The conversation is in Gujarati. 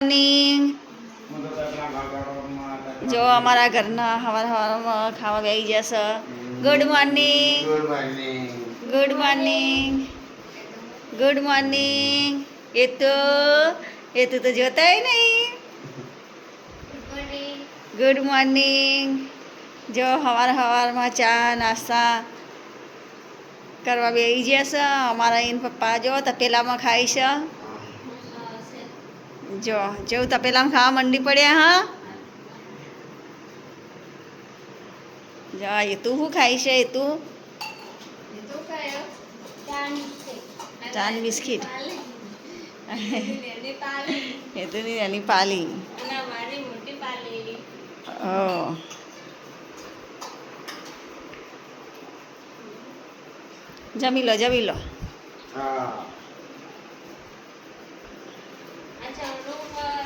મોર્નિંગ જો અમારા ઘરના હવાર હવારમાં ખાવા બેસી જશે good morning good morning good morning એ તો એ તો તો જોતાય નહીં. ગુડ મોર્નિંગ જો હવાર હવારમાં ચા નાસ્તા કરવા બેસી જશે અમારા એન પપ્પા જો તપેલામાં ખાય છે. જો જેવું તપેલામાં ખાવા મંડી પડ્યા હા? જા એ તું શું ખાય છે એ તું? ચાન બિસ્કિટ. એ તો ની એની પાલી. ઓ. જમી લો જમી લો. હા. Jangan.